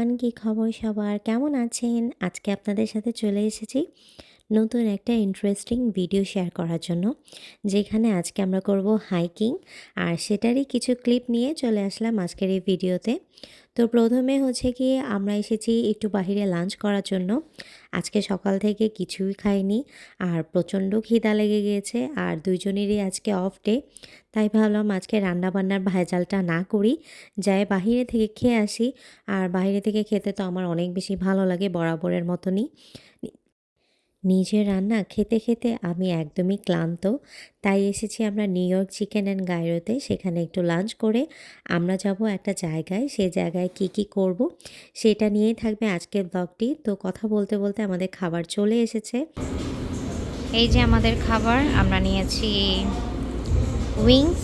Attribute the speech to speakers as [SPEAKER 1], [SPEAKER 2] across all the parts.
[SPEAKER 1] Everyone কি খবর সবার? কেমন আছেন? আজকে আপনাদের সাথে চলে এসেছি। নতুন একটা ইন্টারেস্টিং ভিডিও শেয়ার করার জন্য, যেখানে আজকে আমরা করব হাইকিং আর সেটারই কিছু ক্লিপ নিয়ে চলে আসলাম আজকের এই ভিডিওতে তো। প্রথমে হচ্ছে কি আমরা এসেছি একটু বাহিরে লাঞ্চ করার জন্য। আজকে সকাল থেকে কিছুই খাইনি, আর প্রচণ্ড খিদা লেগে গিয়েছে, আর দুইজনেরই আজকে অফ ডে তাই ভাবলাম আজকে রান্নাবান্নার ভেজালটা না করি, যাই বাহিরে থেকে খেয়ে আসি। আর বাইরে থেকে খেতে তো আমার অনেক বেশি ভালো লাগে বরাবরের মতনই। নিজের রান্না খেতে খেতে আমি একদমই ক্লান্ত। তাই এসেছি আমরা নিউ ইয়র্ক চিকেন অ্যান্ড গাইরোতে সেখানে একটু লাঞ্চ করে আমরা যাব একটা জায়গায়। সে জায়গায় কি কি করব সেটা নিয়েই থাকবে আজকের ব্লগটি তো কথা বলতে বলতে আমাদের খাবার চলে এসেছে।
[SPEAKER 2] এই যে আমাদের খাবার, আমরা নিয়েছি উইংস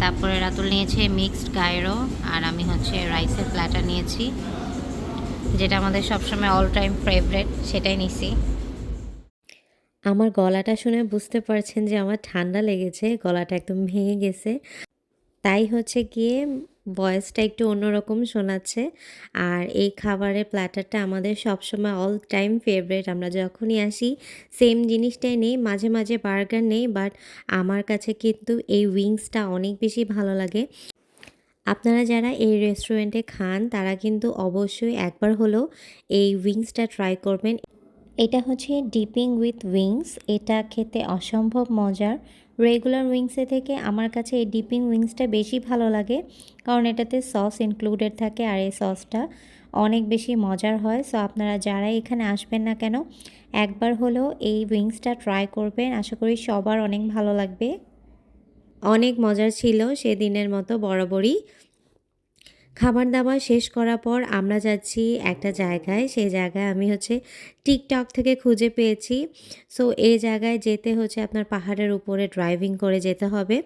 [SPEAKER 2] তারপরে রাতুল নিয়েছে মিক্সড গায়রো আর আমি হচ্ছে রাইসের প্ল্যাটার নিয়েছি। যেটা আমাদের সবসময় অল টাইম ফেভারেট সেটাই নিছি।
[SPEAKER 1] আমার গলাটা শুনে বুঝতে পারছেন যে আমার ঠান্ডা লেগেছে, গলাটা একদম ভেঙে গেছে। তাই হচ্ছে গিয়ে ভয়েসটা একটু অন্যরকম শোনাচ্ছে। আর এই খাবারের প্ল্যাটারটা আমাদের সবসময় অল টাইম ফেভারেট আমরা যখনই আসি সেম জিনিসটাই নেই, মাঝে মাঝে বার্গার নেই বাট আমার কাছে কিন্তু এই উইংসটা অনেক বেশি ভালো লাগে। আপনারা যারা এই রেস্টুরেন্টে খান, তারা কিন্তু অবশ্যই একবার হলেও এই উইংসটা ট্রাই করবেন। এটা হচ্ছে ডিপিং উইথ উইংস এটা খেতে অসম্ভব মজার। রেগুলার উইংসে থেকে আমার কাছে এই ডিপিং উইংসটা বেশি ভালো লাগে, কারণ এটাতে সস ইনক্লুডেড থাকে আর এই সসটা অনেক বেশি মজার হয়। সো আপনারা যারা এখানে আসবেন না কেন, একবার হলেও এই উইংসটা ট্রাই করবেন। আশা করি সবার অনেক ভালো লাগবে। অনেক মজার ছিল সেদিনের মতো বরাবরই। খাবার দাবার শেষ করার পর আমরা যাচ্ছি একটা জায়গায়। সেই জায়গায় আমি হচ্ছে টিকটক থেকে খুঁজে পেয়েছি। সো এই জায়গায় যেতে হচ্ছে আপনার পাহাড়ের উপরে ড্রাইভিং করে যেতে হবে।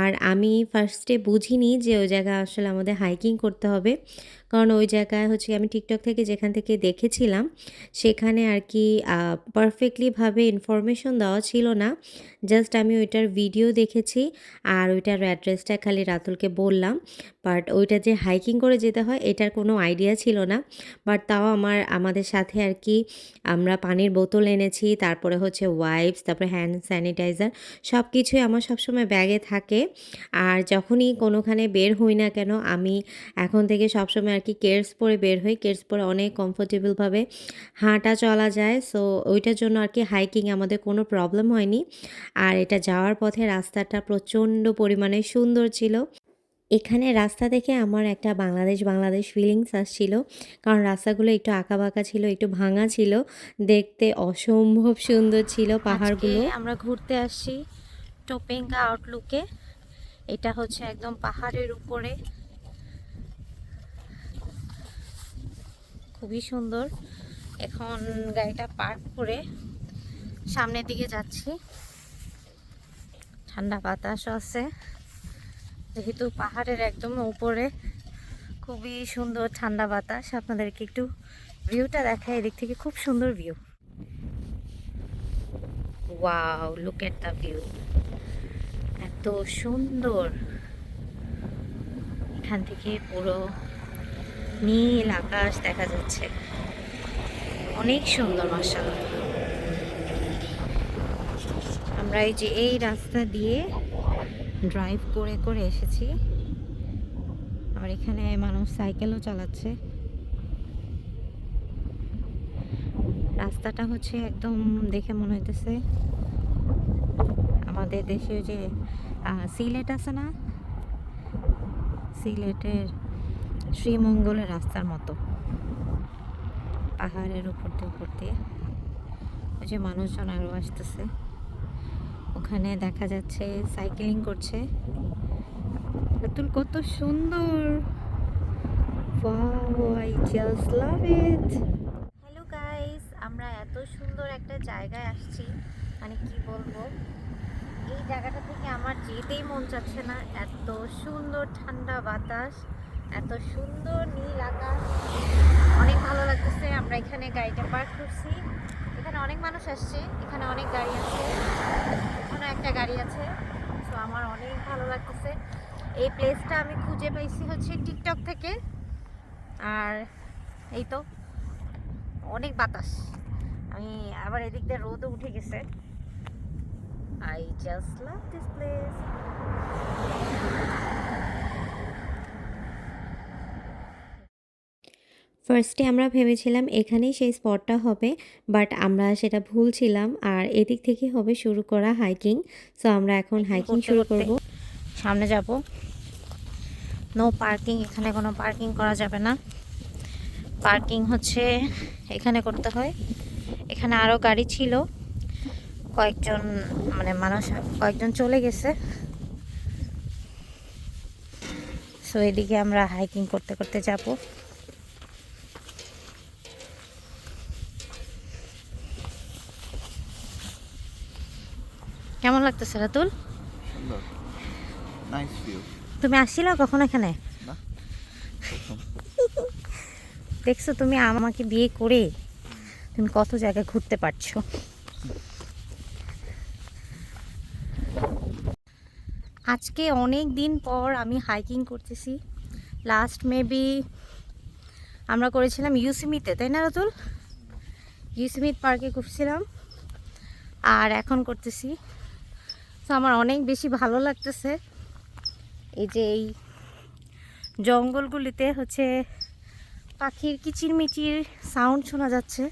[SPEAKER 1] আর আমি ফার্স্টে বুঝিনি যে ওই জায়গায় আসলে আমাদের হাইকিং করতে হবে। কারণ ওই জায়গায় হচ্ছে আমি টিকটক থেকে যেখান থেকে দেখেছিলাম, সেখানে আর কি পারফেক্টলিভাবে ইনফরমেশন দেওয়া ছিল না। জাস্ট আমি ওইটার ভিডিও দেখেছি আর ওইটার অ্যাড্রেসটা খালি রাতুলকে বললাম। বাট ওইটা যে হাইকিং করে যেতে হয়, এটার কোনো আইডিয়া ছিল না। বাট তাও আমার, আমাদের সাথে আর কি আমরা পানির বোতল এনেছি, তারপরে হচ্ছে ওয়াইপস তারপরে হ্যান্ড স্যানিটাইজার সব কিছুই আমার সবসময় ব্যাগে থাকে। আর যখনই কোনোখানে বের হই না কেন, আমি এখন থেকে সবসময় আর কি কেয়ার্স পরে বের হই কেয়ার্স পরে অনেক কমফোর্টেবলভাবে হাঁটা চলা যায়। সো ওইটার জন্য আর কি হাইকিং আমাদের কোনো প্রবলেম হয়নি। আর এটা যাওয়ার পথে রাস্তাটা প্রচণ্ড পরিমাণে সুন্দর ছিল। এখানে রাস্তা দেখে আমার একটা বাংলাদেশ বাংলাদেশ ফিলিংস আসছিল। কারণ রাস্তাগুলো একটু আঁকা বাঁকা ছিল একটু ভাঙা ছিল। দেখতে অসম্ভব সুন্দর ছিল পাহাড়গুলো।
[SPEAKER 2] আমরা ঘুরতে আসছি টোপেঙ্গা আউটলুকে এটা হচ্ছে একদম পাহাড়ের উপরে। খুবই সুন্দর। এখন গাড়িটা পার্ক করে সামনের দিকে যাচ্ছি। ঠান্ডা বাতাসও আছে। যেহেতু পাহাড়ের একদম উপরে, খুবই সুন্দর ঠান্ডা বাতাস। আপনাদেরকে একটু ভিউটা দেখায় এদিক থেকে খুব সুন্দর view wow look at the view এত সুন্দর। এখান থেকে পুরো নীল আকাশ দেখা যাচ্ছে। অনেক সুন্দর মাসাল্লাহ আমরা এই যে এই রাস্তা দিয়ে ড্রাইভ করে করে এসেছি। আর এখানে মানুষ সাইকেলও চালাচ্ছে। রাস্তাটা হচ্ছে একদম দেখে মনে হইতেছে আমাদের দেশে যে সিলেট আছে না? সিলেটের শ্রীমঙ্গলের রাস্তার মতো। পাহাড়ের উপর দিয়ে উপর দিয়ে। ওই যে মানুষজন আরও আসতেছে। ওখানে দেখা যাচ্ছে সাইকেলিং করছে। রাতুল কত সুন্দর। জাস্ট হ্যালো গাইস আমরা এত সুন্দর একটা জায়গায় আসছি। মানে কি বলব? এই জায়গাটা থেকে আমার যেতেই মন চাচ্ছে না। এত সুন্দর ঠান্ডা বাতাস, এত সুন্দর নীল আকাশ। অনেক ভালো লাগতেছে, আমরা এখানে গাড়িটা পার্ক করছি। অনেক মানুষ আসছে। এখানে অনেক গাড়ি আছে। এখানে একটা গাড়ি আছে। সো আমার অনেক ভালো লাগতেছে। এই প্লেসটা আমি খুঁজে পেয়েছি হচ্ছে টিকটক থেকে। আর এই তো, অনেক বাতাস। আমি আবার এদিক দিয়ে রোদও উঠে গেছে। I just love this place
[SPEAKER 1] ফার্স্টে আমরা ভেবেছিলাম এখানেই সেই স্পটটা হবে বাট আমরা সেটা ভুল ছিলাম আর এদিক থেকে হবে শুরু করা হাইকিং সো আমরা এখন হাইকিং শুরু করব।
[SPEAKER 2] সামনে যাব। নো পার্কিং এখানে কোনো পার্কিং করা যাবে না। পার্কিং হচ্ছে এখানে করতে হয়। এখানে আরও গাড়ি ছিল। কয়েকজন মানে মানুষ কয়েকজন চলে গেছে। সো এদিকে আমরা হাইকিং করতে করতে যাব। লাগতেছে রাতুল? তুমি আসছিল কখন এখানে? দেখছ তুমি আমাকে বিয়ে করে তুমি কত জায়গায় ঘুরতে পারছ। আজকে অনেক দিন পর আমি হাইকিং করতেছি। লাস্ট মেবি আমরা করেছিলাম ইউসিমিতে তাই না রাতুল? ইউসিমিত পার্কে ঘুরছিলাম। আর এখন করতেছি তো আমার অনেক বেশি ভালো লাগতেছে। এই যে এই জঙ্গলগুলিতে হচ্ছে পাখির কিচিরমিচির সাউন্ড শোনা যাচ্ছে।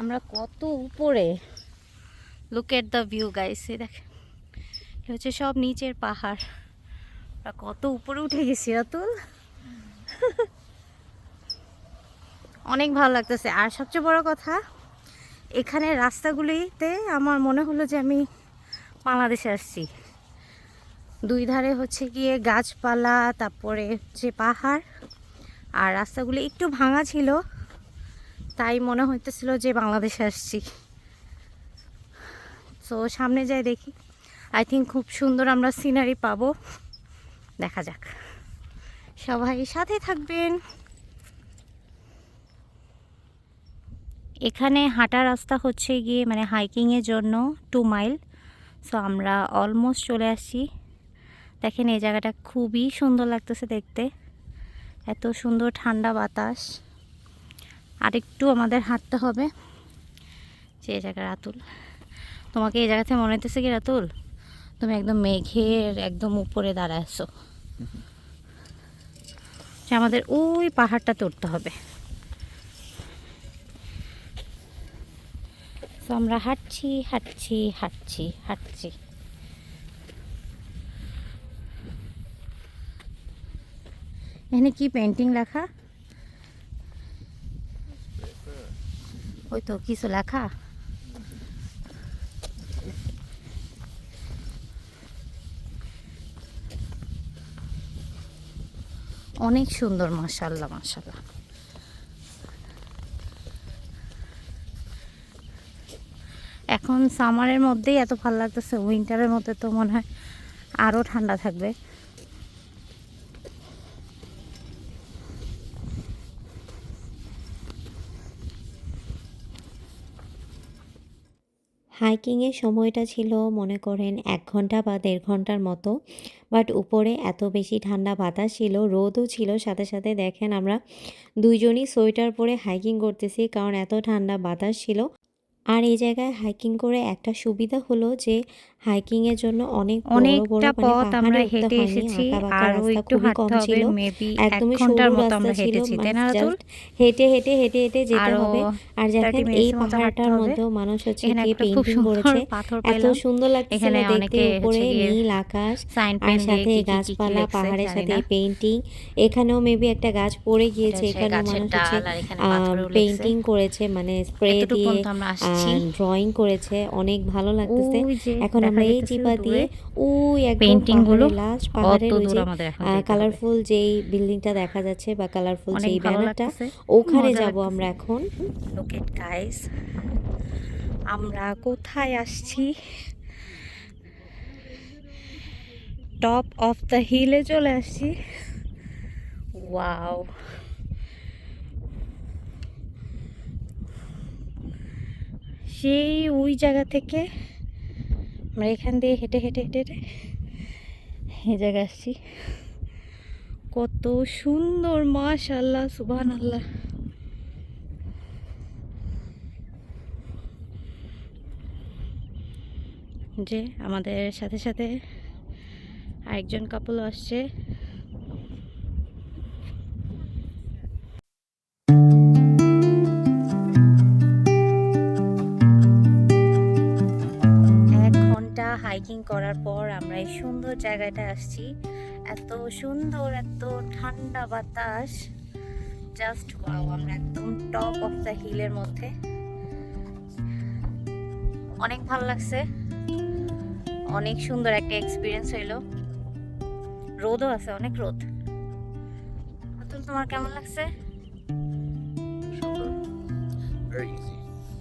[SPEAKER 2] আমরা কত উপরে। Look at the view guys দেখ এটা হচ্ছে সব নিচের পাহাড়। আমরা কত উপরে উঠে গেছি, অতুল। অনেক ভালো লাগতেছে। আর সবচেয়ে বড় কথা এখানে রাস্তাগুলিতে আমার মনে হলো যে আমি বাংলাদেশে আসছি। দুই ধারে হচ্ছে গিয়ে গাছপালা, তারপরে হচ্ছে পাহাড়, আর রাস্তাগুলি একটু ভাঙা ছিল, তাই মনে হইতেছিল যে বাংলাদেশে আসছি। তো সামনে যাই দেখি। আই থিঙ্ক খুব সুন্দর আমরা সিনারি পাবো। দেখা যাক। সবাই সাথে থাকবেন। এখানে হাঁটা রাস্তা হচ্ছে গিয়ে মানে হাইকিংয়ের জন্য টু মাইল সো আমরা অলমোস্ট চলে আসছি। দেখেন এই জায়গাটা খুবই সুন্দর লাগতেছে দেখতে। এত সুন্দর ঠান্ডা বাতাস। আরেকটু আমাদের হাঁটতে হবে। যে এই জায়গা রাতুল। তোমাকে এই জায়গাতে মনে হইতেছে কি রাতুল? তুমি একদম মেঘের একদম উপরে দাঁড়ায় যে আমাদের ওই পাহাড়টাতে উঠতে হবে। তো আমরা হাঁটছি হাঁটছি হাঁটছি হাঁটছি। এখানে কি পেন্টিং লেখা? ওই তো কিছু লেখা? অনেক সুন্দর, মাশাল্লাহ মাশাল্লাহ। এখন সামারের মধ্যেই এত ভালো লাগতেছে উইন্টারের মধ্যে তো মনে হয় আরও ঠান্ডা থাকবে।
[SPEAKER 1] হাইকিংয়ের সময়টা ছিল, মনে করেন, এক ঘণ্টা বা দেড় ঘণ্টার মতো। বাট উপরে এত বেশি ঠান্ডা বাতাস ছিল, রোদও ছিল। সাথে সাথে দেখেন আমরা দুইজনই সোয়েটার পরে হাইকিং করতেছি, কারণ এত ঠান্ডা বাতাস ছিল। আর এই জায়গায় হাইকিং করে একটা সুবিধা হলো যে হাইকিং এর জন্য অনেক বড় মানে
[SPEAKER 2] পথ আমরা হেঁটে এসেছি আর একটু
[SPEAKER 1] কম
[SPEAKER 2] হাঁটতে হবে
[SPEAKER 1] ছিল।
[SPEAKER 2] মেবি এক
[SPEAKER 1] একদমই ঘণ্টার
[SPEAKER 2] মতো আমরা হেঁটেছি তাই না
[SPEAKER 1] হেঁটে হেঁটে হেঁটে হেঁটে যেতে হবে। আর
[SPEAKER 2] 30
[SPEAKER 1] দেখেন এই পাহাড়টার
[SPEAKER 2] হবে।
[SPEAKER 1] মধ্যেও মানুষ হচ্ছে
[SPEAKER 2] এখানে
[SPEAKER 1] পেন্টিং
[SPEAKER 2] সুন্দর
[SPEAKER 1] করেছে। এত সুন্দর লাগছে
[SPEAKER 2] এখানে
[SPEAKER 1] দেখতে
[SPEAKER 2] অনেকে
[SPEAKER 1] উপরে নীল আকাশ
[SPEAKER 2] সাইন
[SPEAKER 1] আর সাথে
[SPEAKER 2] কি কি কি কি
[SPEAKER 1] গাছপালা পাহাড়ের সাথে পেইন্টিং এখানেও মেবি একটা গাছ পড়ে গিয়েছে এখানেও মানুষ হচ্ছে
[SPEAKER 2] এখানে
[SPEAKER 1] পেন্টিং করেছে মানে স্প্রে দিয়ে
[SPEAKER 2] পর্যন্ত
[SPEAKER 1] ড্রয়িং করেছে অনেক ভালো লাগতেছে। এখন আমরা এই চিপা দিয়ে ওই
[SPEAKER 2] painting গুলো
[SPEAKER 1] লাস্ট পাহাড়ের ওই যে কালারফুল যেই বিল্ডিংটা দেখা যাচ্ছে বা কালারফুল যেই ব্যানারটা ওখানে যাব আমরা এখন।
[SPEAKER 2] লোকেট গাইস আমরা কোথায় আসছি? টপ অফ দ্য হিলে চলে আসছি। ওয়াও সেই ওই জায়গা থেকে আমরা এখান দিয়ে হেঁটে হেঁটে হেঁটে হেঁটে এই জায়গায় আসছি। কত সুন্দর মাশাল্লাহ সুবহান আল্লাহ যে আমাদের সাথে সাথে আরেকজন কাপল আসছে। সুন্দর জায়গাটা আসছি। এত সুন্দর এত ঠান্ডা বাতাস। জাস্ট ওয়াও আমরা একদম টপ অফ দ্য হিলের মধ্যে। অনেক ভালো লাগছে। অনেক সুন্দর একটা এক্সপিরিয়েন্স হইল। রোদও আছে অনেক রোদ। অতুল তোমার কেমন লাগছে?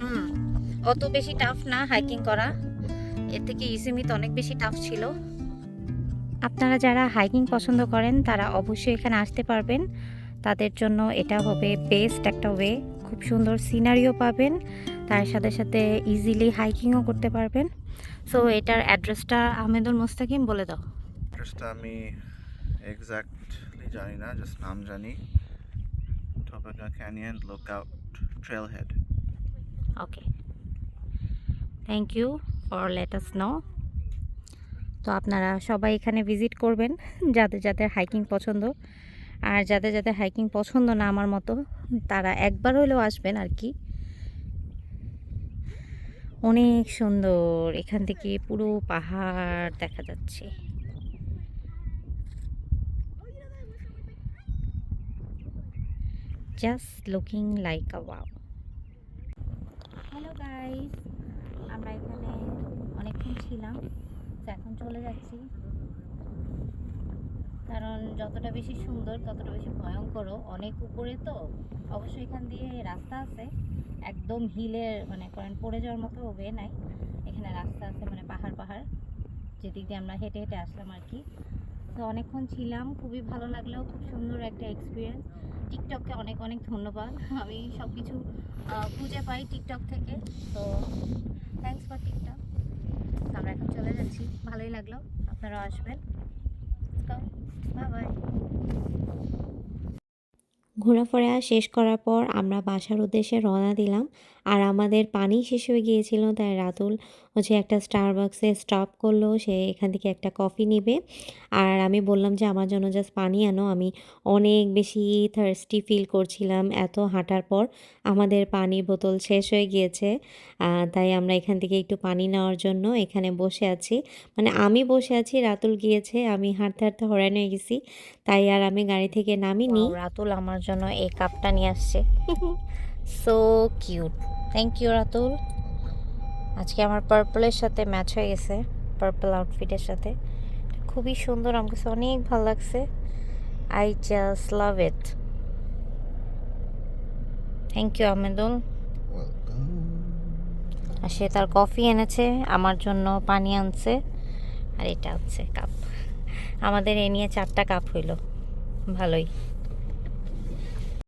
[SPEAKER 2] হুম অত বেশি টাফ না হাইকিং করা। এর থেকে ইসিমিত অনেক বেশি টাফ ছিল। আপনারা যারা হাইকিং পছন্দ করেন তারা অবশ্যই এখানে আসতে পারবেন। তাদের জন্য এটা হবে বেস্ট একটা ওয়ে। খুব সুন্দর সিনারিও পাবেন। তার সাথে সাথে ইজিলি হাইকিংও করতে পারবেন। সো এটার অ্যাড্রেসটা আহমেদুল মোস্তাকিম বলে দাও।
[SPEAKER 3] অ্যাড্রেসটা আমি এক্স্যাক্টলি জানি না জাস্ট নাম জানি। Look out trail head
[SPEAKER 2] okay thank you for let us know তো আপনারা সবাই এখানে ভিজিট করবেন, যাদের যাদের হাইকিং পছন্দ। আর যাদের যাদের হাইকিং পছন্দ না আমার মতো, তারা একবার হলেও আসবেন আর কি। অনেক সুন্দর, এখান থেকে পুরো পাহাড় দেখা যাচ্ছে। Just looking like a wow hello guys আমরা এখানে অনেকক্ষণ ছিলাম। এখন চলে যাচ্ছি। কারণ যতটা বেশি সুন্দর, ততটা বেশি ভয়ঙ্করও, অনেক উপরে তো অবশ্যই এখান দিয়ে রাস্তা আছে। একদম হিলের মানে করেন পড়ে যাওয়ার মতো ওয়ে নাই। এখানে রাস্তা আছে মানে পাহাড় পাহাড়। যেদিক দিয়ে আমরা হেঁটে হেঁটে আসলাম আর কি। তো অনেকক্ষণ ছিলাম, খুবই ভালো লাগল, খুব সুন্দর একটা এক্সপিরিয়েন্স টিকটককে অনেক অনেক ধন্যবাদ। আমি সব কিছু খুঁজে পাই টিকটক থেকে। তো থ্যাংকস ফর টিকটক। আমরা এখন চলে যাচ্ছি। ভালোই লাগল। আপনারা আসবেন।
[SPEAKER 1] ঘোরাফেরা শেষ করার পর আমরা বাসার উদ্দেশ্যে রওনা দিলাম। আর আমাদের পানি শেষ হয়ে গিয়েছিল, তাই রাতুল হচ্ছে একটা স্টারবাক্সে স্টপ করল, সে এখান থেকে একটা কফি নেবে। আর আমি বললাম যে, আমার জন্য জাস্ট পানি আনো। আমি অনেক বেশি থার্স্টি ফিল করছিলাম, এত হাঁটার পর আমাদের পানির বোতল শেষ হয়ে গিয়েছে। তাই আমরা এখান থেকে একটু পানি নেওয়ার জন্য এখানে বসে আছি। মানে আমি বসে আছি, রাতুল গিয়েছে, আমি হাঁটতে হাঁটতে হরান হয়ে গেছি, তাই আর আমি গাড়ি থেকে নামিনি।
[SPEAKER 2] রাতুল আমার জন্য এই কাপটা নিয়ে আসছে। So cute thank you Ratul আজকে আমার পার্পলের সাথে ম্যাচ হয়ে গেছে পার্পল আউটফিটের সাথে। খুবই সুন্দর আমার কাছে অনেক ভালো লাগছে। I just love it thank you Ahmedul আর সে তার কফি এনেছে আমার জন্য পানি আনছে। আর এটা হচ্ছে কাপ আমাদের এ নিয়ে চারটা কাপ হইল। ভালোই।